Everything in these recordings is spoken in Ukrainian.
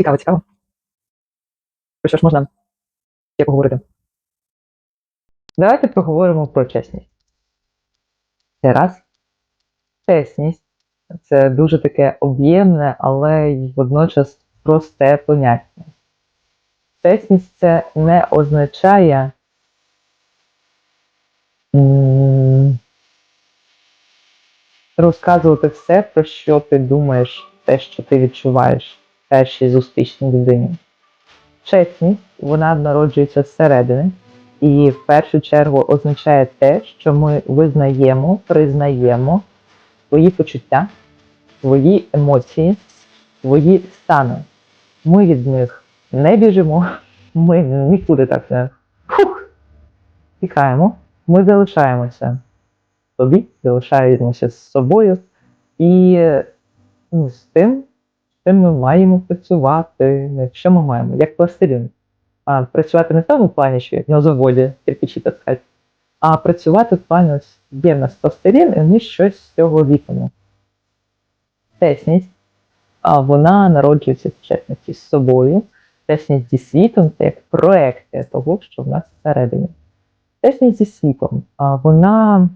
Цікаво, цікаво. Про що ж можна ще поговорити? Давайте поговоримо про чесність. Це раз. Чесність це дуже таке об'ємне, але й водночас просте поняття. Чесність це не означає розказувати все, про що ти думаєш, те, що ти відчуваєш першій зустрічній людині. Чесність, вона народжується зсередини і в першу чергу означає те, що ми визнаємо, признаємо свої почуття, свої емоції, свої стани. Ми від них не біжимо, ми нікуди так не фух, тікаємо, ми залишаємося собі, залишаємося з собою і ну, з тим, з ми маємо працювати, що ми маємо, як пластилін. А, працювати не в тому плані, що як на заводі кирпичі таскати, а працювати в плані ось є в нас пластилін, і ми щось з цього ліпимо. Чесність, а вона народжується в чесності з собою, чесність зі світом це як проекція того, що в нас всередині. Чесність зі світом, а вона,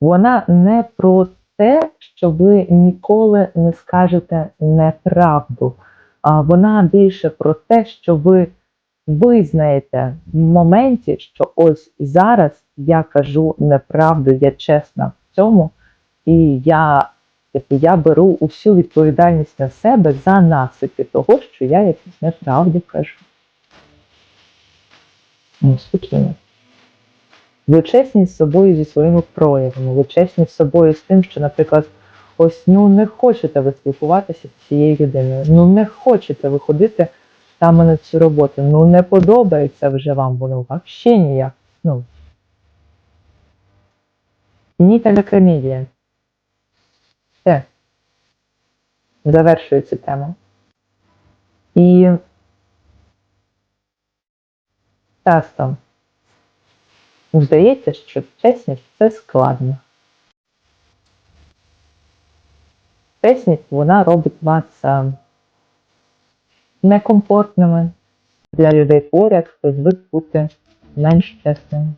вона не про те, що ви ніколи не скажете неправду. А вона більше про те, що ви визнаєте в моменті, що ось зараз я кажу неправду, я чесна в цьому, і я, типу, я беру усю відповідальність на себе за наслідки того, що я якусь неправду кажу. Ну, спокійно. Ви чесні з собою зі своїми проявами, ви чесні з собою з тим, що, наприклад, ось ну не хочете ви спілкуватися з цією людиною, ну не хочете ви ходити саме на цю роботу, ну не подобається вже вам воно взагалі ніяк. Ну. Ніта ля комедія. Все. Завершую цю тему. І часто здається, що чесність це складно. Чесність, вона робить вас а, некомфортними для людей поряд, хто звик бути менш чесним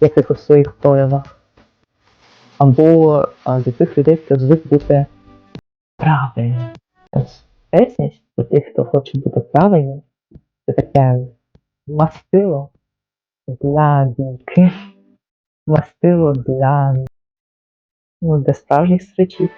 в якихось своїх проявах. Або а, для тих людей, хто звик бути правильним. Чесність для тих, хто хоче бути правильним, це таке мастило для думки, мастило для, ну, для справжніх зустрічей.